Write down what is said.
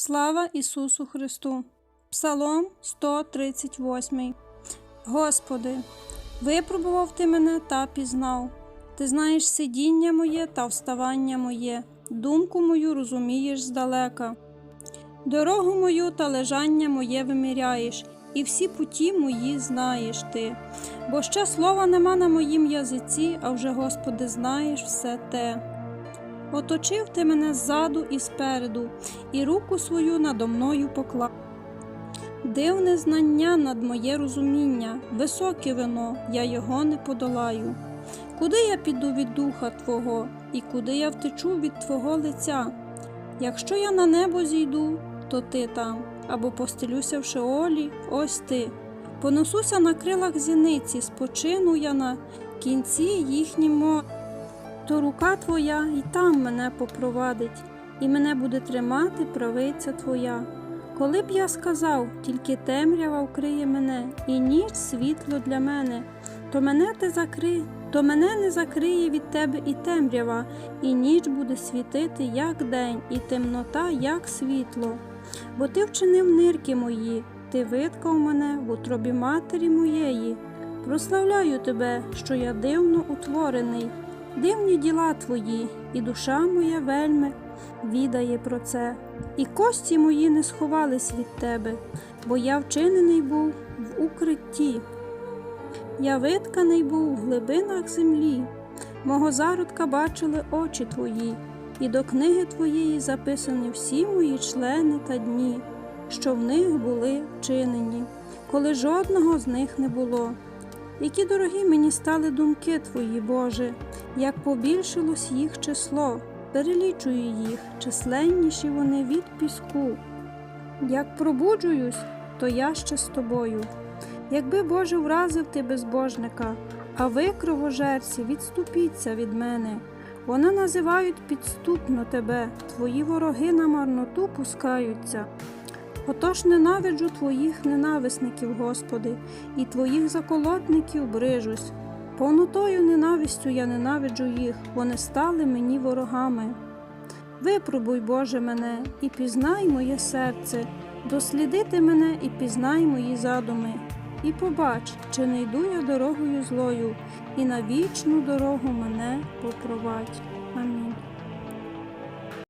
Слава Ісусу Христу! Псалом 138. Господи, випробував ти мене та пізнав. Ти знаєш сидіння моє та вставання моє, думку мою розумієш здалека. Дорогу мою та лежання моє виміряєш, і всі путі мої знаєш ти. Бо ще слова нема на моїм язиці, а вже, Господи, знаєш все те. Оточив ти мене ззаду і спереду, і руку свою надо мною поклав. Дивне знання над моє розуміння, високе вино, я його не подолаю. Куди я піду від духа Твого, і куди я втечу від Твого лиця? Якщо я на небо зійду, то ти там, або постелюся в шеолі, ось ти. Понесуся на крилах зіниці, спочину я на кінці їхнім моря то рука твоя і там мене попровадить, і мене буде тримати правиця твоя. Коли б я сказав, тільки темрява вкриє мене, і ніч світло для мене, то мене ти закри, то мене не закриє від тебе і темрява, і ніч буде світити, як день, і темнота, як світло. Бо ти вчинив нирки мої, ти виткав мене в утробі матері моєї. Прославляю тебе, що я дивно утворений. Дивні діла твої, і душа моя вельми відає про це, і кості мої не сховались від тебе, бо я вчинений був в укритті. Я витканий був в глибинах землі, мого зародка бачили очі твої, і до книги твоєї записані всі мої члени та дні, що в них були вчинені, коли жодного з них не було. Які дорогі мені стали думки Твої, Боже, як побільшилось їх число, перелічую їх, численніші вони від піску. Як пробуджуюсь, то я ще з тобою. Якби Боже вразив ти безбожника, а ви, кровожерці, відступіться від мене. Вони називають підступно тебе, твої вороги на марноту пускаються. Отож ненавиджу твоїх ненависників, Господи, і твоїх заколотників брижусь. Повнотою ненавистю я ненавиджу їх, вони стали мені ворогами. Випробуй, Боже, мене, і пізнай моє серце, дослідити мене і пізнай мої задуми, і побач, чи не йду я дорогою злою, і на вічну дорогу мене попровадь.